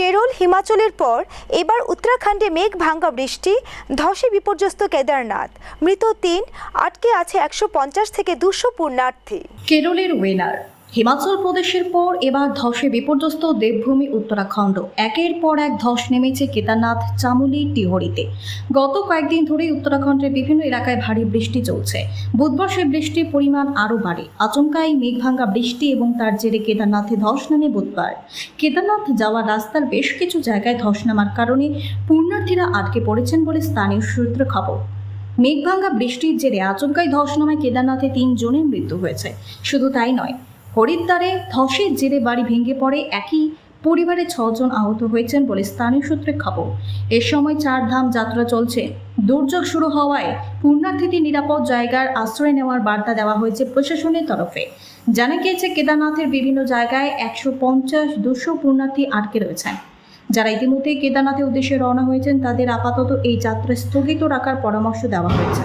কেরল, হিমাচলের পর এবার উত্তরাখণ্ডে মেঘ ভাঙ্গা বৃষ্টি, ধসে বিপর্যস্ত কেদারনাথ। মৃত তিন, আটকে আছে একশো পঞ্চাশ থেকে দুশো পুণ্যার্থী। কেরলের উইনার হিমাচল প্রদেশের পর এবার ধসে বিপর্যস্ত দেবভূমি উত্তরাখণ্ড। একের পর এক ধস নেমেছে কেদারনাথ, চামুলি, টিহরিতে। গত কয়েকদিন ধরেই উত্তরাখণ্ডের বিভিন্ন এলাকায় ভারী বৃষ্টি চলছে। বুধবার সে বৃষ্টির পরিমাণ আরও বাড়ে। আচমকাই মেঘভাঙ্গা বৃষ্টি এবং তার জেরে কেদারনাথে ধস নামে বুধবার। কেদারনাথ যাওয়ার রাস্তার বেশ কিছু জায়গায় ধস নামার কারণে পুণ্যার্থীরা আটকে পড়েছেন বলে স্থানীয় সূত্রে খবর। মেঘভাঙ্গা বৃষ্টির জেরে আচমকাই ধস নামায় কেদারনাথে তিনজনের মৃত্যু হয়েছে। শুধু তাই নয় হরিদ্বারে ধসের জেরে বাড়ি ভেঙে পড়ে একই পরিবারে ছজন আহত হয়েছেন বলে স্থানীয় সূত্রে খবর। এ সময় চার ধাম যাত্রা চলছে। দুর্যোগ শুরু হওয়ায় পুণ্যার্থীদের নিরাপদ জায়গার আশ্রয় নেওয়ার বার্তা দেওয়া হয়েছে প্রশাসনের তরফে। জানা গিয়েছে, কেদারনাথের বিভিন্ন জায়গায় একশো পঞ্চাশ, দুশো পুণ্যার্থী আটকে রয়েছেন। যারা ইতিমধ্যে কেদারনাথের উদ্দেশ্যে রওনা হয়েছেন, তাদের আপাতত এই যাত্রা স্থগিত রাখার পরামর্শ দেওয়া হয়েছে।